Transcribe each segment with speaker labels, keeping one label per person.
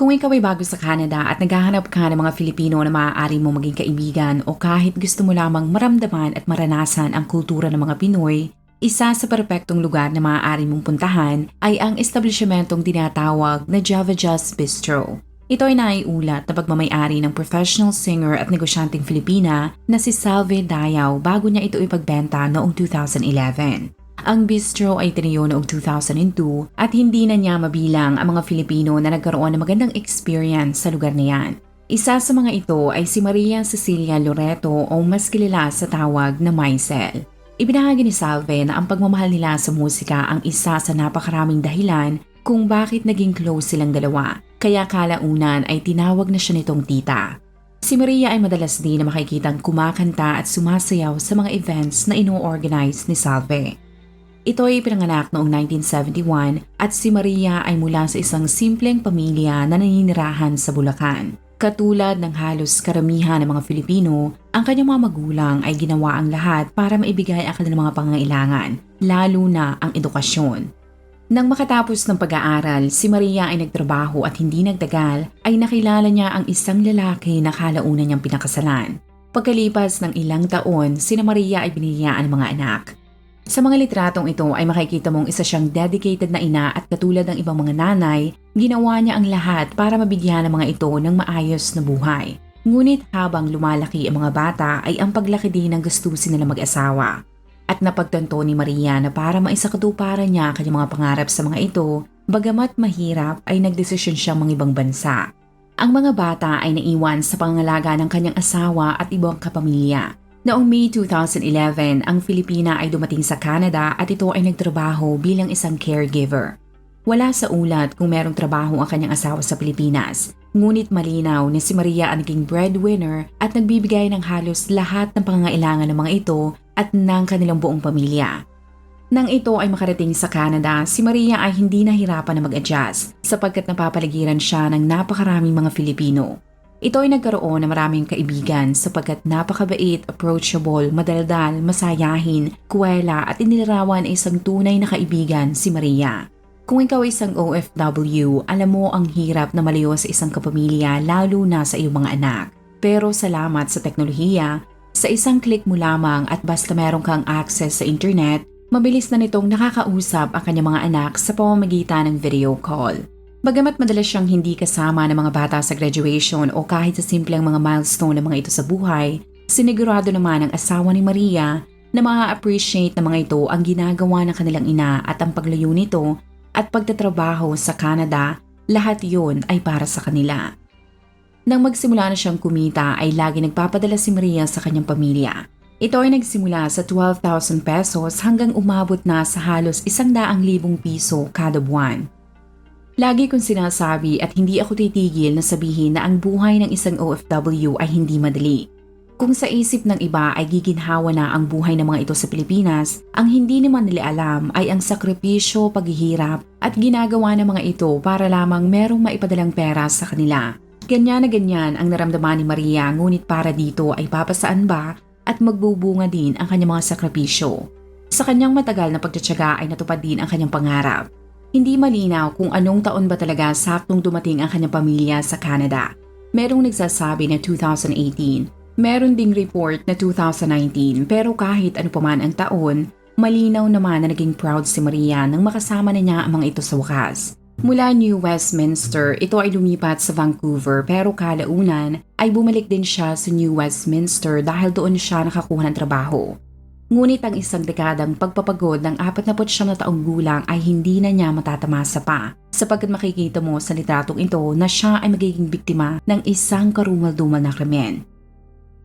Speaker 1: Kung ikaw ay bago sa Canada at naghahanap ka ng mga Filipino na maaari mo maging kaibigan o kahit gusto mo lamang maramdaman at maranasan ang kultura ng mga Pinoy, isa sa perpektong lugar na maaari mong puntahan ay ang establishmentong tinatawag na Java Just Bistro. Ito ay naiulat na pagmamayari ng professional singer at negosyanteng Filipina na si Salve Dayaw bago niya ito ipagbenta noong 2011. Ang bistro ay tinayo noong 2002 at hindi na niya mabilang ang mga Filipino na nagkaroon ng magandang experience sa lugar na yan. Isa sa mga ito ay si Maria Cecilia Loreto o mas kilala sa tawag na Maisel. Ibinahagi ni Salve na ang pagmamahal nila sa musika ang isa sa napakaraming dahilan kung bakit naging close silang dalawa. Kaya kalaunan ay tinawag na siya nitong tita. Si Maria ay madalas din na makikitang kumakanta at sumasayaw sa mga events na ino-organize ni Salve. Ito ay pinanganak noong 1971 at si Maria ay mula sa isang simpleng pamilya na naninirahan sa Bulacan. Katulad ng halos karamihan ng mga Filipino, ang kanyang mga magulang ay ginawa ang lahat para maibigay ang kanilang mga pangangailangan, lalo na ang edukasyon. Nang makatapos ng pag-aaral, si Maria ay nagtrabaho at hindi nagtagal ay nakilala niya ang isang lalaki na kalaunan niyang pinakasalan. Pagkalipas ng ilang taon, sina Maria ay biniyaan ng mga anak. Sa mga litratong ito ay makikita mong isa siyang dedicated na ina at katulad ng ibang mga nanay, ginawa niya ang lahat para mabigyan ng mga ito ng maayos na buhay. Ngunit habang lumalaki ang mga bata ay ang paglaki din ng gustusin nila mag-asawa. At napagtanto ni Maria na para maisakatuparan niya kanyang mga pangarap sa mga ito, bagamat mahirap ay nagdesisyon siyang ibang bansa. Ang mga bata ay naiwan sa pangangalaga ng kanyang asawa at ibang kapamilya. Noong May 2011, ang Filipina ay dumating sa Canada at ito ay nagtrabaho bilang isang caregiver. Wala sa ulat kung merong trabaho ang kanyang asawa sa Pilipinas, ngunit malinaw na si Maria ang naging breadwinner at nagbibigay ng halos lahat ng pangangailangan ng mga ito at ng kanilang buong pamilya. Nang ito ay makarating sa Canada, si Maria ay hindi nahirapan na mag-adjust sapagkat napapaligiran siya ng napakaraming mga Filipino. Ito ay nagkaroon ng maraming kaibigan sapagkat napakabait, approachable, madaldal, masayahin, kuwela at inilarawan ay isang tunay na kaibigan si Maria. Kung ikaw ay isang OFW, alam mo ang hirap na malayo sa isang kapamilya lalo na sa iyong mga anak. Pero salamat sa teknolohiya, sa isang click mo lamang at basta meron kang access sa internet, mabilis na nitong nakakausap ang kanyang mga anak sa pamamagitan ng video call. Bagamat madalas siyang hindi kasama ng mga bata sa graduation o kahit sa simpleng mga milestone ng mga ito sa buhay, sinigurado naman ng asawa ni Maria na maa-appreciate ng mga ito ang ginagawa ng kanilang ina at ang paglayo nito at pagtatrabaho sa Canada, lahat yon ay para sa kanila. Nang magsimula na siyang kumita ay lagi nagpapadala si Maria sa kanyang pamilya. Ito ay nagsimula sa 12,000 pesos hanggang umabot na sa halos 100,000 piso kada buwan. Lagi kong sinasabi at hindi ako titigil na sabihin na ang buhay ng isang OFW ay hindi madali. Kung sa isip ng iba ay giginhawa na ang buhay ng mga ito sa Pilipinas, ang hindi naman nila alam ay ang sakripisyo, paghihirap at ginagawa ng mga ito para lamang merong maipadalang pera sa kanila. Ganyan na ganyan ang naramdaman ni Maria ngunit para dito ay papasaan ba at magbubunga din ang kanyang mga sakripisyo. Sa kanyang matagal na pagtsatsaga ay natupad din ang kanyang pangarap. Hindi malinaw kung anong taon ba talaga saktong dumating ang kanyang pamilya sa Canada. Merong nagsasabi na 2018, meron ding report na 2019 pero kahit ano pa man ang taon, malinaw naman na naging proud si Maria nang makasama na niya ang mga ito sa wakas. Mula New Westminster, ito ay lumipat sa Vancouver pero kalaunan ay bumalik din siya sa New Westminster dahil doon siya nakakuha ng trabaho. Ngunit ang isang dekadang pagpapagod ng 49 na taong gulang ay hindi na niya matatamasa pa sapagkat makikita mo sa litratong ito na siya ay magiging biktima ng isang karumal-dumal na krimen.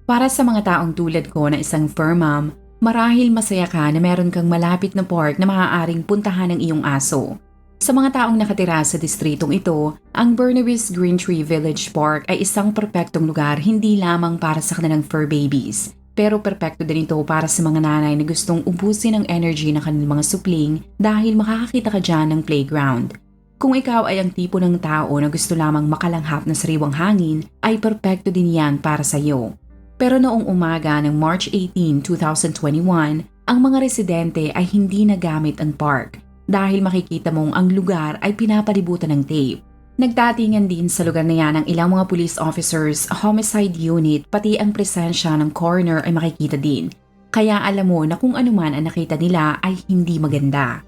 Speaker 1: Para sa mga taong tulad ko na isang fur mom, marahil masaya ka na meron kang malapit na park na maaaring puntahan ng iyong aso. Sa mga taong nakatira sa distritong ito, ang Bernabis Green Tree Village Park ay isang perpektong lugar hindi lamang para sa kanilang fur babies, pero perpekto din ito para sa mga nanay na gustong ubusin ang energy ng kanilang mga supling dahil makakakita ka dyan ng playground. Kung ikaw ay ang tipo ng tao na gusto lamang makalanghap ng sariwang hangin, ay perpekto din yan para sa iyo. Pero noong umaga ng March 18, 2021, ang mga residente ay hindi nagamit ang park dahil makikita mong ang lugar ay pinapalibutan ng tape. Nagtatingan din sa lugar na yan ang ilang mga police officers, homicide unit, pati ang presensya ng coroner ay makikita din. Kaya alam mo na kung anuman ang nakita nila ay hindi maganda.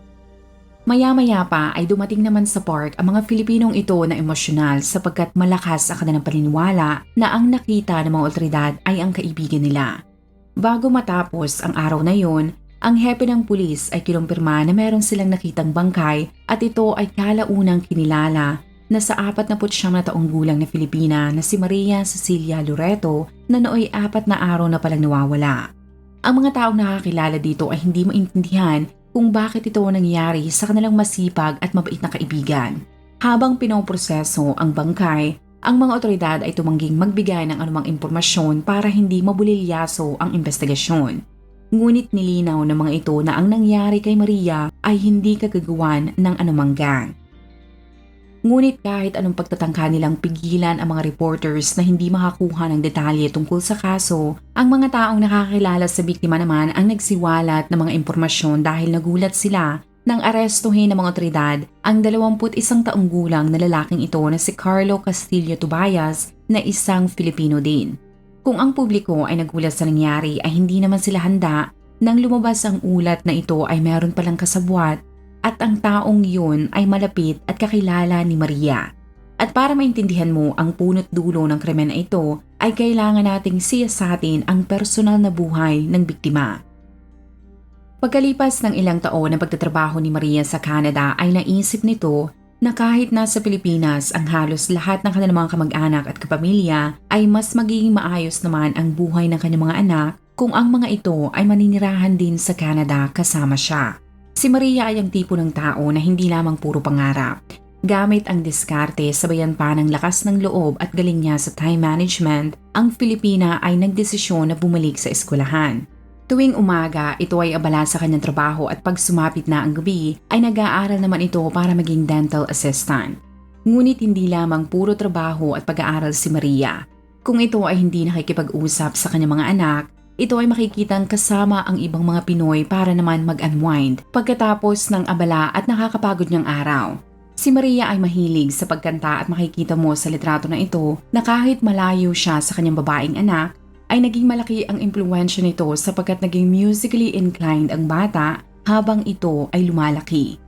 Speaker 1: Maya-maya pa ay dumating naman sa park ang mga Filipinong ito na emosyonal sapagkat malakas ang kanilang paniniwala na ang nakita ng mga otoridad ay ang kaibigan nila. Bago matapos ang araw na yon, ang hepe ng pulis ay kinumpirma na meron silang nakitang bangkay at ito ay kalaunang kinilala na sa 49 na taong gulang na Filipina na si Maria Cecilia Loreto na nooy apat na araw na palang nawawala. Ang mga taong nakakilala dito ay hindi maintindihan kung bakit ito nangyari sa kanilang masipag at mabait na kaibigan. Habang pinoproseso ang bangkay, ang mga otoridad ay tumangging magbigay ng anumang impormasyon para hindi mabulilyaso ang investigasyon. Ngunit nilinaw ng mga ito na ang nangyari kay Maria ay hindi kagagawan ng anumang gang. Ngunit kahit anong pagtatangka nilang pigilan ang mga reporters na hindi makakuha ng detalye tungkol sa kaso, ang mga taong nakakilala sa biktima naman ang nagsiwalat ng mga impormasyon dahil nagulat sila nang arestuhin ng mga otoridad ang 21 taong gulang na lalaking ito na si Carlo Castillo Tobayas na isang Filipino din. Kung ang publiko ay nagulat sa nangyari ay hindi naman sila handa nang lumabas ang ulat na ito ay meron palang kasabwat at ang taong yun ay malapit at kakilala ni Maria. At para maintindihan mo ang punot dulo ng krimen na ito, ay kailangan nating siyasatin ang personal na buhay ng biktima. Pagkalipas ng ilang taon ng pagtatrabaho ni Maria sa Canada ay naisip nito na kahit nasa Pilipinas ang halos lahat ng kanilang mga kamag-anak at kapamilya ay mas magiging maayos naman ang buhay ng kanyang mga anak kung ang mga ito ay maninirahan din sa Canada kasama siya. Si Maria ay ang tipo ng tao na hindi lamang puro pangarap. Gamit ang diskarte sabayan pa ng lakas ng loob at galing niya sa time management, ang Filipina ay nagdesisyon na bumalik sa eskwelahan. Tuwing umaga, ito ay abala sa kanyang trabaho at pag sumapit na ang gabi, ay nag-aaral naman ito para maging dental assistant. Ngunit hindi lamang puro trabaho at pag-aaral si Maria. Kung ito ay hindi nakikipag-usap sa kanyang mga anak, ito ay makikitang kasama ang ibang mga Pinoy para naman mag-unwind pagkatapos ng abala at nakakapagod niyang araw. Si Maria ay mahilig sa pagkanta at makikita mo sa litrato na ito na kahit malayo siya sa kanyang babaeng anak, ay naging malaki ang impluensya nito sapagkat naging musically inclined ang bata habang ito ay lumalaki.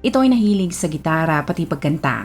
Speaker 1: Ito ay nahilig sa gitara pati pagkanta.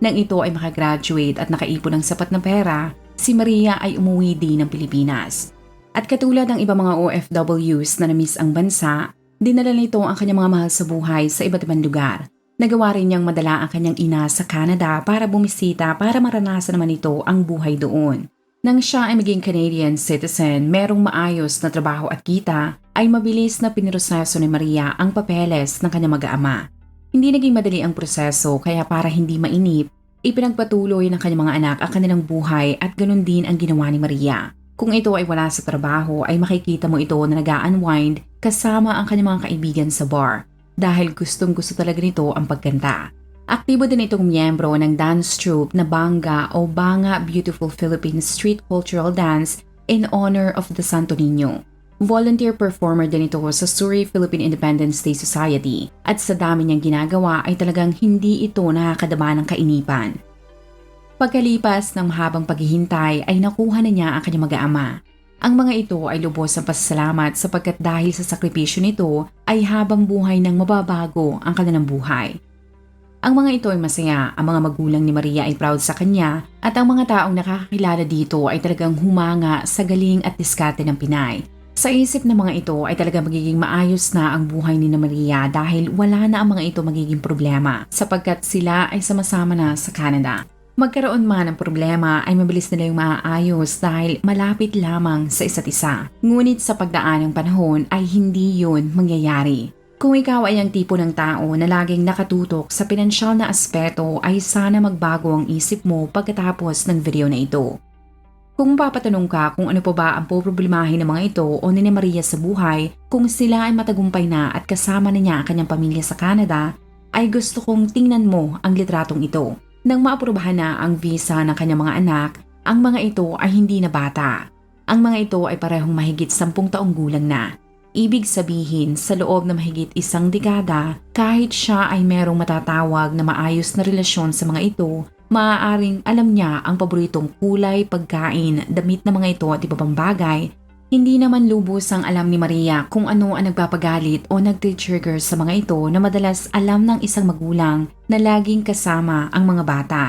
Speaker 1: Nang ito ay makagraduate at nakaipon ng sapat na pera, si Maria ay umuwi din ng Pilipinas. At katulad ng iba mga OFWs na namiss ang bansa, dinala nito ang kanyang mga mahal sa buhay sa iba't ibang lugar. Nagawa rin niyang madala ang kanyang ina sa Canada para bumisita para maranasan naman ito ang buhay doon. Nang siya ay maging Canadian citizen, merong maayos na trabaho at kita, ay mabilis na piniroseso ni Maria ang papeles ng kanyang mag-aama. Hindi naging madali ang proseso kaya para hindi mainip, ipinagpatuloy ng kanyang mga anak ang kanilang buhay at ganun din ang ginawa ni Maria. Kung ito ay wala sa trabaho ay makikita mo ito na nag-unwind kasama ang kanyang mga kaibigan sa bar dahil gustong gusto talaga nito ang pagkanta. Aktibo din itong miyembro ng dance troupe na Banga o Banga Beautiful Philippine Street Cultural Dance in honor of the Santo Niño. Volunteer performer din ito sa Surrey Philippine Independence Day Society at sa dami niyang ginagawa ay talagang hindi ito nakakadama ng kainipan. Pagkalipas ng mahabang paghihintay ay nakuha na niya ang kanyang mag-aama. Ang mga ito ay lubos ng pasasalamat sapagkat dahil sa sakripisyo nito ay habang buhay ng mababago ang kanilang buhay. Ang mga ito ay masaya, ang mga magulang ni Maria ay proud sa kanya at ang mga taong nakakakilala dito ay talagang humanga sa galing at diskarte ng Pinay. Sa isip ng mga ito ay talaga magiging maayos na ang buhay ni Maria dahil wala na ang mga ito magiging problema sapagkat sila ay sama-sama na sa Canada. Magkaroon man ng problema ay mabilis nila yung maaayos dahil malapit lamang sa isa't isa. Ngunit sa pagdaan ng panahon ay hindi yun mangyayari. Kung ikaw ay ang tipo ng tao na laging nakatutok sa pinansyal na aspeto ay sana magbago ang isip mo pagkatapos ng video na ito. Kung papatanong ka kung ano pa ba ang poproblemahin ng mga ito o ni Maria sa buhay, kung sila ay matagumpay na at kasama na niya ang kanyang pamilya sa Canada, ay gusto kong tingnan mo ang litratong ito. Nang maaprubahan na ang visa ng kanyang mga anak, ang mga ito ay hindi na bata. Ang mga ito ay parehong mahigit sampung taong gulang na. Ibig sabihin, sa loob na mahigit isang dekada, kahit siya ay merong matatawag na maayos na relasyon sa mga ito, maaaring alam niya ang paboritong kulay, pagkain, damit na mga ito at iba pang bagay, hindi naman lubos ang alam ni Maria kung ano ang nagpapagalit o nagtitrigger sa mga ito na madalas alam ng isang magulang na laging kasama ang mga bata.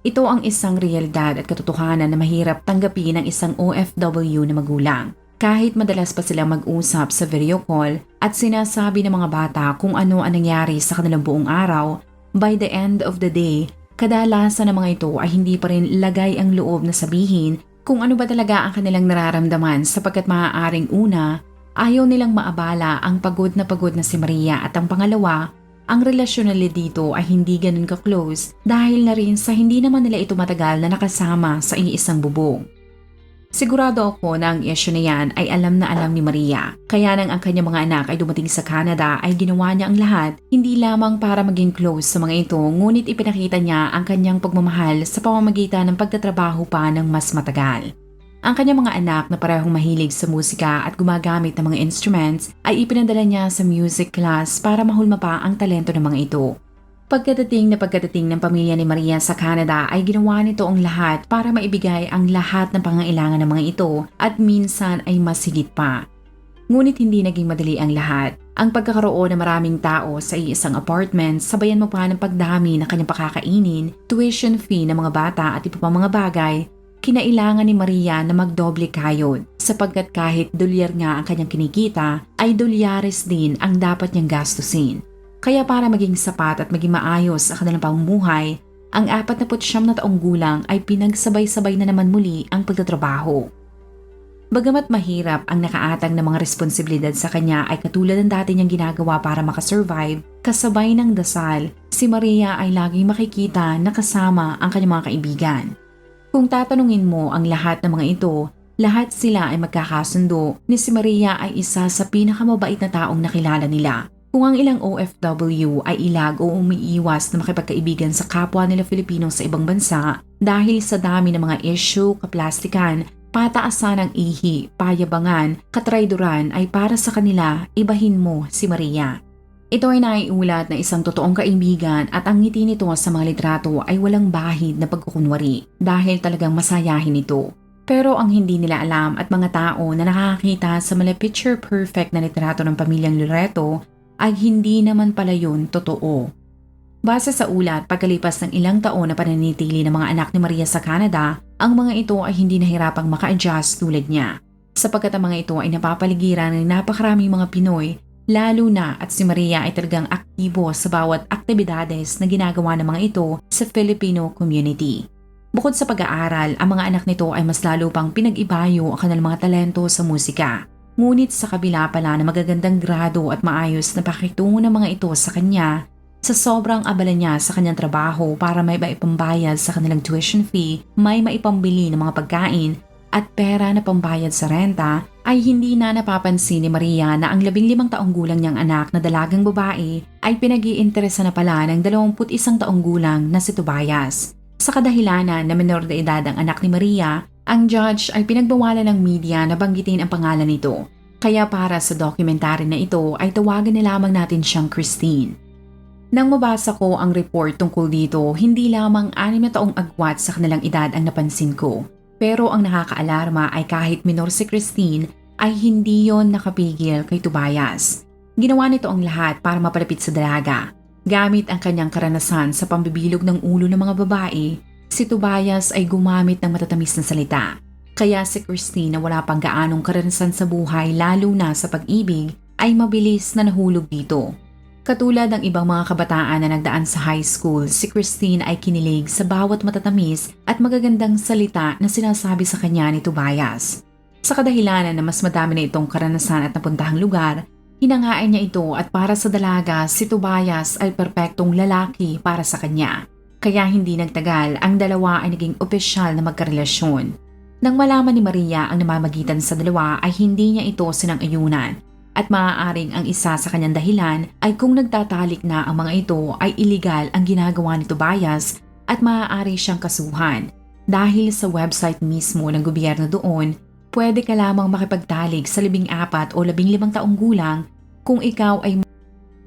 Speaker 1: Ito ang isang realidad at katotohanan na mahirap tanggapin ng isang OFW na magulang. Kahit madalas pa sila mag-usap sa video call at sinasabi ng mga bata kung ano ang nangyari sa kanilang buong araw, by the end of the day, kadalasan ng mga ito ay hindi pa rin lagay ang loob na sabihin kung ano ba talaga ang kanilang nararamdaman sapagkat maaaring una, ayaw nilang maabala ang pagod na pagod na si Maria at ang pangalawa, ang relasyon nila dito ay hindi ganun ka-close dahil na rin sa hindi naman nila ito matagal na nakasama sa iisang bubong. Sigurado ako na ang issue na yan ay alam na alam ni Maria. Kaya nang ang kanyang mga anak ay dumating sa Canada ay ginawa niya ang lahat, hindi lamang para maging close sa mga ito, ngunit ipinakita niya ang kanyang pagmamahal sa pamamagitan ng pagtatrabaho pa ng mas matagal. Ang kanyang mga anak na parehong mahilig sa musika at gumagamit ng mga instruments ay ipinadala niya sa music class para mahulma pa ang talento ng mga ito. Pagkadating na pagkadating ng pamilya ni Maria sa Canada ay ginawa nito ang lahat para maibigay ang lahat ng pangangailangan ng mga ito at minsan ay mas pa. Ngunit hindi naging madali ang lahat. Ang pagkakaroon ng maraming tao sa iisang apartment, sabayan mo pa ng pagdami ng kanyang pakakainin, tuition fee ng mga bata at iba pang mga bagay, kinailangan ni Maria na magdoble kayod sapagkat kahit dolyar nga ang kanyang kinikita, ay dolyares din ang dapat niyang gastusin. Kaya para maging sapat at maging maayos ang kanilang pamumuhay, ang 49 na taong gulang ay pinagsabay-sabay na naman muli ang pagtatrabaho. Bagamat mahirap ang nakaatang ng mga responsibilidad sa kanya ay katulad ng dati niyang ginagawa para makasurvive, kasabay ng dasal, si Maria ay laging makikita na kasama ang kanyang mga kaibigan. Kung tatanungin mo ang lahat ng mga ito, lahat sila ay magkakasundo ni si Maria ay isa sa pinakamabait na taong nakilala nila. Kung ang ilang OFW ay ilag o umiiwas na makipagkaibigan sa kapwa nila Filipino sa ibang bansa dahil sa dami ng mga issue, kaplastikan, pataasan ng ihi, payabangan, katrayduran ay para sa kanila, ibahin mo si Maria. Ito ay naiulat na isang totoong kaibigan at ang ngiti nito sa mga litrato ay walang bahid na pagkukunwari dahil talagang masayahin ito. Pero ang hindi nila alam at mga tao na nakakakita sa mala picture perfect na litrato ng pamilyang Loreto ay hindi naman pala yun totoo. Base sa ulat, pagkalipas ng ilang taon na pananitili ng mga anak ni Maria sa Canada, ang mga ito ay hindi nahirapang maka-adjust tulad niya. Sapagkat ang mga ito ay napapaligiran ng napakaraming mga Pinoy, lalo na at si Maria ay talagang aktibo sa bawat aktibidades na ginagawa ng mga ito sa Filipino community. Bukod sa pag-aaral, ang mga anak nito ay mas lalo pang pinag-ibayo ang kanilang mga talento sa musika. Ngunit sa kabila pala na magagandang grado at maayos na pakitungo ng mga ito sa kanya, sa sobrang abala niya sa kanyang trabaho para may maipambayad sa kanilang tuition fee, may maipambili ng mga pagkain at pera na pambayad sa renta, ay hindi na napapansin ni Maria na ang labing limang taong gulang niyang anak na dalagang babae ay pinag-iinteresa na pala ng 21 taong gulang na si Tobias. Sa kadahilanan na menor de edad ang anak ni Maria, ang judge ay pinagbawalan ng media na banggitin ang pangalan nito. Kaya para sa dokumentary na ito ay tawagan na lamang natin siyang Christine. Nang mabasa ko ang report tungkol dito, hindi lamang anim taong agwat sa kanilang edad ang napansin ko. Pero ang nakakaalarma ay kahit minor si Christine ay hindi yon nakapigil kay Tobias. Ginawa nito ang lahat para mapalapit sa dalaga. Gamit ang kanyang karanasan sa pambibilog ng ulo ng mga babae, si Tobias ay gumamit ng matatamis na salita. Kaya si Christine na wala pang gaanong karanasan sa buhay lalo na sa pag-ibig ay mabilis na nahulog dito. Katulad ng ibang mga kabataan na nagdaan sa high school, si Christine ay kinilig sa bawat matatamis at magagandang salita na sinasabi sa kanya ni Tobias. Sa kadahilanan na mas madami na itong karanasan at napuntahang lugar, Hinangaan niya ito at para sa dalaga, si Tobias ay perpektong lalaki para sa kanya. Kaya hindi nagtagal, ang dalawa ay naging opisyal na magkarelasyon. Nang malaman ni Maria ang namamagitan sa dalawa ay hindi niya ito sinang-ayunan at maaaring ang isa sa kanyang dahilan ay kung nagtatalik na ang mga ito ay iligal ang ginagawa ni Tobias at maaari siyang kasuhan. Dahil sa website mismo ng gobyerno doon, pwede ka lamang makipagtalig sa libing apat o labing limang taong gulang kung ikaw ay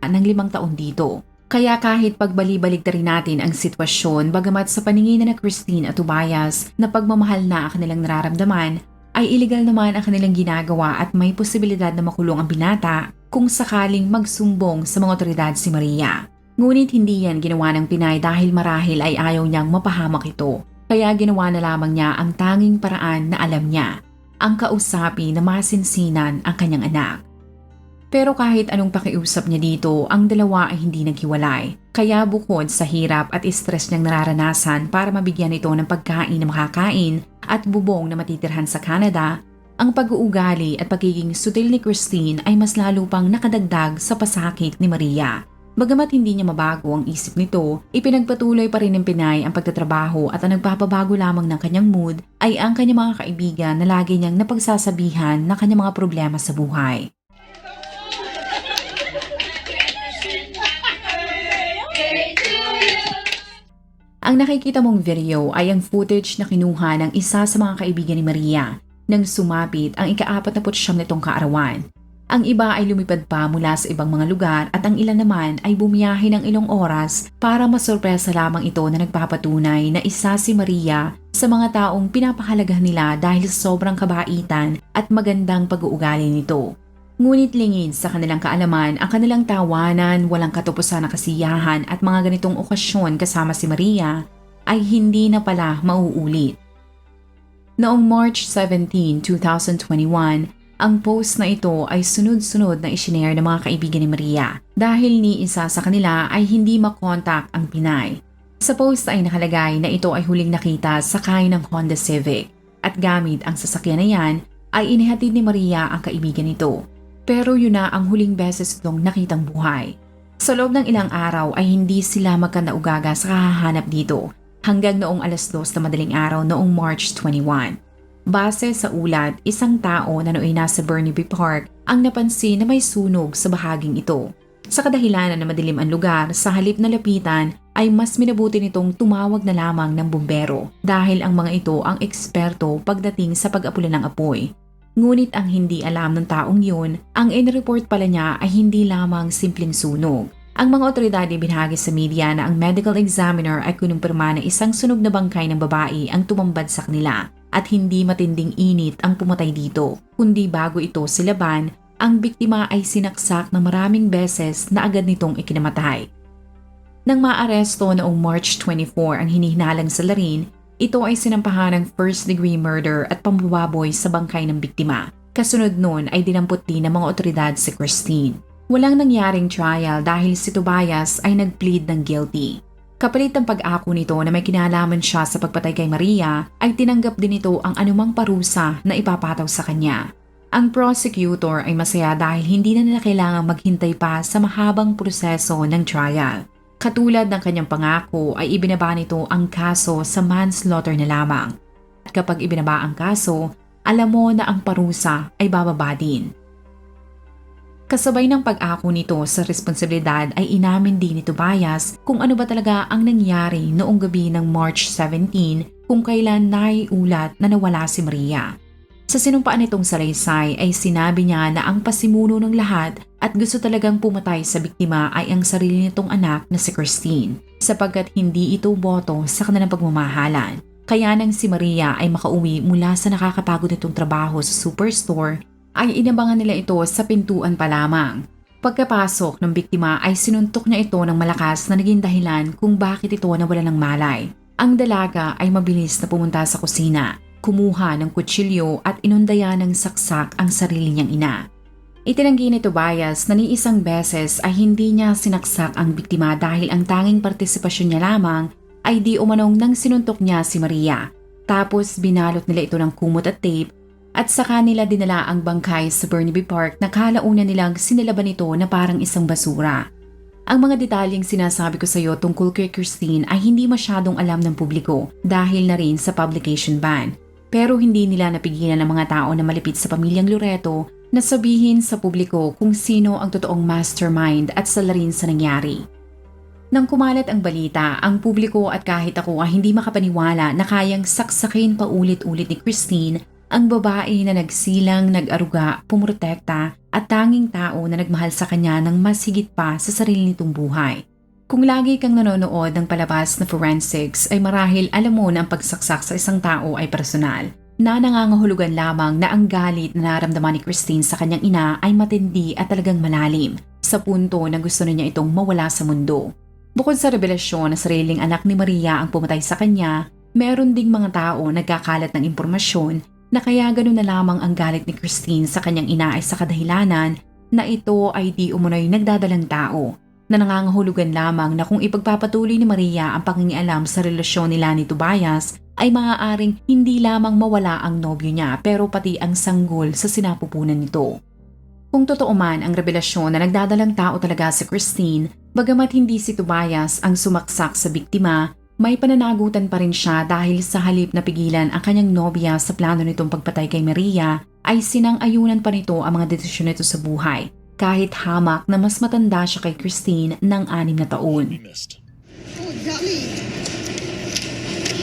Speaker 1: ng limang taon dito. Kaya kahit pagbali-balik rin natin ang sitwasyon, bagamat sa paningin na Christine at Tobias na pagmamahal na ang kanilang nararamdaman, ay illegal naman ang kanilang ginagawa at may posibilidad na makulong ang binata kung sakaling magsumbong sa mga otoridad si Maria. Ngunit hindi yan ginawa ng Pinay dahil marahil ay ayaw niyang mapahamak ito. Kaya ginawa na lamang niya ang tanging paraan na alam niya, ang kausapi na masinsinan ang kanyang anak. Pero kahit anong pakiusap niya dito, ang dalawa ay hindi naghiwalay. Kaya bukod sa hirap at stress niyang nararanasan para mabigyan ito ng pagkain na makakain at bubong na matitirhan sa Canada, ang pag-uugali at pagiging sutil ni Christine ay mas lalo pang nakadagdag sa pasakit ni Maria. Bagamat hindi niya mabago ang isip nito, ipinagpatuloy pa rin ng Pinay ang pagtatrabaho at ang nagpapabago lamang ng kanyang mood ay ang kanyang mga kaibigan na lagi niyang napagsasabihan ng kanyang mga problema sa buhay. Ang nakikita mong video ay ang footage na kinuha ng isa sa mga kaibigan ni Maria nang sumapit ang ikaapat na putsyam nitong kaarawan. Ang iba ay lumipad pa mula sa ibang mga lugar at ang ilan naman ay bumiyahe ng ilang oras para masurpresa lamang ito na nagpapatunay na isa si Maria sa mga taong pinapahalagahan nila dahil sobrang kabaitan at magandang pag-uugali nito. Ngunit lingid sa kanilang kaalaman ang kanilang tawanan, walang katupusan na kasiyahan at mga ganitong okasyon kasama si Maria ay hindi na pala mauulit. Noong March 17, 2021, ang post na ito ay sunod-sunod na isinare ng mga kaibigan ni Maria dahil ni isa sa kanila ay hindi makontak ang Pinay. Sa post ay nakalagay na ito ay huling nakita sakay ng Honda Civic at gamit ang sasakyan na yan ay inihatid ni Maria ang kaibigan nito. Pero yun na ang huling beses itong nakitang buhay. Sa loob ng ilang araw ay hindi sila magkandaugaga sa kahahanap dito hanggang noong alas 2 na madaling araw noong March 21. Base sa ulat, isang tao na nooy nasa Burnaby Park ang napansin na may sunog sa bahaging ito. Sa kadahilanan na madilim ang lugar, sa halip na lapitan ay mas minabuti nitong tumawag na lamang ng bumbero dahil ang mga ito ang eksperto pagdating sa pag-apula ng apoy. Ngunit ang hindi alam ng taong yun, ang in-report pala niya ay hindi lamang simpleng sunog. Ang mga otoridad ay binahagi sa media na ang medical examiner ay kinumpirma na isang sunog na bangkay ng babae ang tumambad sa kanila at hindi matinding init ang pumatay dito. Kundi bago ito silaban, ang biktima ay sinaksak na maraming beses na agad nitong ikinamatay. Nang maaresto noong March 24 ang hinihinalang sa Larin, ito ay sinampahan ng first degree murder at pambababoy sa bangkay ng biktima. Kasunod nun ay dinampot din ng mga otoridad si Christine. Walang nangyaring trial dahil si Tobias ay nag-plead ng guilty. Kapalit ng pag-ako nito na may kinalaman siya sa pagpatay kay Maria, ay tinanggap din ito ang anumang parusa na ipapataw sa kanya. Ang prosecutor ay masaya dahil hindi na nila kailangang maghintay pa sa mahabang proseso ng trial. Katulad ng kanyang pangako ay ibinaba nito ang kaso sa manslaughter na lamang. At kapag ibinaba ang kaso, alam mo na ang parusa ay bababa din. Kasabay ng pag-ako nito sa responsibilidad ay inamin din ni Tobias kung ano ba talaga ang nangyari noong gabi ng March 17 kung kailan naiulat na nawala si Maria. Sa sinumpaan nitong salaysay ay sinabi niya na ang pasimuno ng lahat at gusto talagang pumatay sa biktima ay ang sarili nitong anak na si Christine sapagkat hindi ito boto sa kanilang pagmamahalan. Kaya nang si Maria ay makauwi mula sa nakakapagod nitong trabaho sa superstore ay inabangan nila ito sa pintuan pa lamang. Pagkapasok ng biktima ay sinuntok niya ito ng malakas na naging dahilan kung bakit ito nawala ng malay. Ang dalaga ay mabilis na pumunta sa kusina, kumuha ng kutsilyo at inundaya ng saksak ang sarili niyang ina. Itinanggi ni Tobias na ni isang beses ay hindi niya sinaksak ang biktima dahil ang tanging partisipasyon niya lamang ay di umanong nang sinuntok niya si Maria. Tapos binalot nila ito ng kumot at tape At saka nila dinala ang bangkay sa Burnaby Park na kalaunan nilang sinilaban ito na parang isang basura. Ang mga detalyeng sinasabi ko sa iyo tungkol kay Christine ay hindi masyadong alam ng publiko dahil na rin sa publication ban. Pero hindi nila napigilan ng mga tao na malapit sa pamilyang Loreto na sabihin sa publiko kung sino ang totoong mastermind at salarin sa nangyari. Nang kumalat ang balita, ang publiko at kahit ako ay hindi makapaniwala na kayang saksakin pa ulit-ulit ni Christine ang babae na nagsilang, nag-aruga, pumurotekta at tanging tao na nagmahal sa kanya ng mas higit pa sa sarili nitong buhay. Kung lagi kang nanonood ng palabas na forensics ay marahil alam mo na ang pagsaksak sa isang tao ay personal na nangangahulugan lamang na ang galit na naramdaman ni Christine sa kanyang ina ay matindi at talagang malalim sa punto na gusto na niya itong mawala sa mundo. Bukod sa revelasyon na sariling anak ni Maria ang pumatay sa kanya, meron ding mga tao nagkakalat ng impormasyon na kaya ganun na lamang ang galit ni Christine sa kanyang ina ay sa kadahilanan na ito ay di umunoy nagdadalang tao na nangangahulugan lamang na kung ipagpapatuloy ni Maria ang pangingialam sa relasyon nila ni Tobias ay maaaring hindi lamang mawala ang nobyo niya pero pati ang sanggol sa sinapupunan nito. Kung totoo man ang revelasyon na nagdadalang tao talaga si Christine, bagamat hindi si Tobias ang sumaksak sa biktima, may pananagutan pa rin siya dahil sa halip na pigilan ang kanyang nobya sa plano nitong pagpatay kay Maria, ay sinang-ayunan pa nito ang mga desisyon nito sa buhay, kahit hamak na mas matanda siya kay Christine ng anim na taon.
Speaker 2: Oh, Jolly.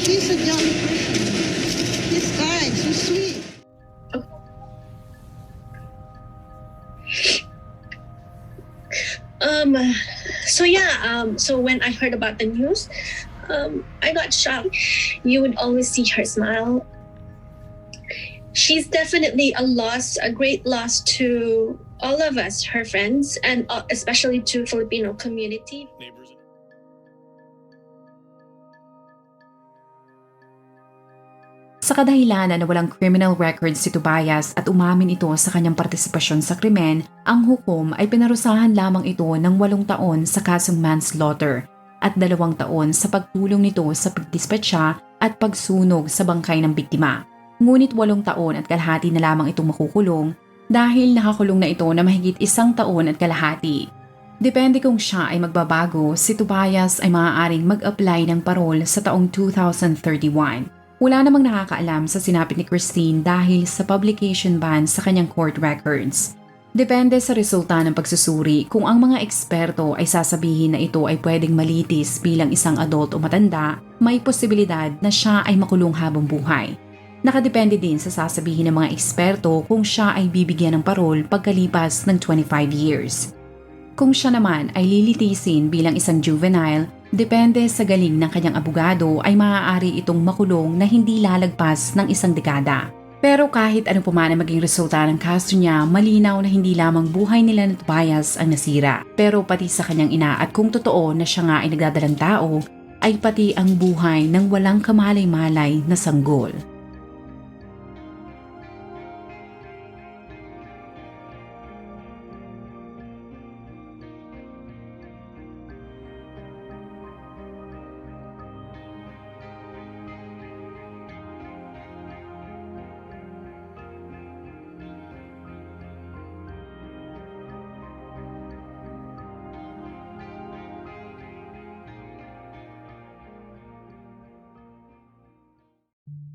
Speaker 2: She's a jolly person. He's kind, so sweet.
Speaker 3: Um, so yeah, um, so when I heard about the news, um, I got shocked. You would always see her smile. She's definitely a loss, a great loss to all of us, her friends, and uh, especially to Filipino community.
Speaker 4: Neighbors.
Speaker 1: Sa kadahilanan na walang criminal record si Tobias at umamin ito sa kanyang partisipasyon sa krimen, ang hukom ay pinarusahan lamang ito ng walong taon sa kasong manslaughter at dalawang taon sa pagtulong nito sa pagdispatcha at pagsunog sa bangkay ng biktima. Ngunit walong taon at kalahati na lamang itong makukulong dahil nakakulong na ito na mahigit isang taon at kalahati. Depende kung siya ay magbabago, si Tobias ay maaaring mag-apply ng parol sa taong 2031. Wala namang nakakaalam sa sinapit ni Christine dahil sa publication ban sa kanyang court records. Depende sa resulta ng pagsusuri kung ang mga eksperto ay sasabihin na ito ay pwedeng malitis bilang isang adult o matanda, may posibilidad na siya ay makulong habang buhay. Nakadepende din sa sasabihin ng mga eksperto kung siya ay bibigyan ng parol pagkalipas ng 25 years. Kung siya naman ay lilitisin bilang isang juvenile, depende sa galing ng kanyang abogado ay maaari itong makulong na hindi lalagpas ng isang dekada. Pero kahit ano pa man ang maging resulta ng kaso niya, malinaw na hindi lamang buhay nila ni Tobias ang nasira. Pero pati sa kanyang ina at kung totoo na siya nga ay nagdadalang tao, ay pati ang buhay ng walang kamalay-malay na sanggol.